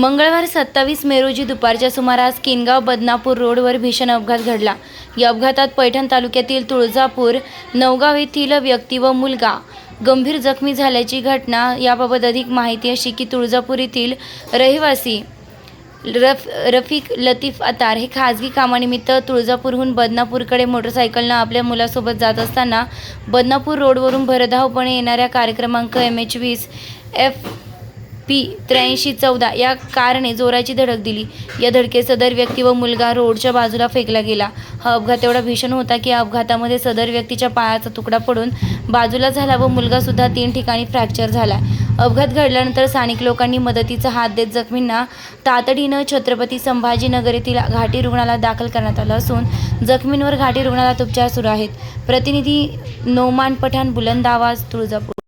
मंगळवार सत्तावीस मे रोजी दुपारच्या सुमारास किनगाव बदनापूर रोडवर भीषण अपघात घडला. या अपघातात पैठण तालुक्यातील तुळजापूर नवगाव येथील व्यक्ती व मुलगा. गंभीर जखमी झाल्याची घटना याबाबत अधिक माहिती अशी की तुळजापूर येथील रहिवासी रफ रफिक लतीफ अतार हे खाजगी कामानिमित्त तुळजापूरहून बदनापूरकडे मोटरसायकलनं आपल्या मुलासोबत जात असताना बदनापूर रोडवरून भरधावपणे येणाऱ्या कार्यक्रमांक एम एच वीस एफ पी त्र्याऐंशी चौदा या कारने जोराची धडक दिली. या धडकेत सदर व्यक्ती व मुलगा रोडच्या बाजूला फेकला गेला. हा अपघात एवढा भीषण होता की या अपघातामध्ये सदर व्यक्तीच्या पायाचा तुकडा पडून बाजूला झाला व मुलगासुद्धा तीन ठिकाणी फ्रॅक्चर झाला. अपघात घडल्यानंतर स्थानिक लोकांनी मदतीचा हात देत जखमींना तातडीनं छत्रपती संभाजीनगर येथील घाटी रुग्णालयात दाखल करण्यात आलं असून जखमींवर घाटी रुग्णालयात उपचार सुरू आहेत. प्रतिनिधी नोमान पठाण बुलंद आवाज तुळजापूर.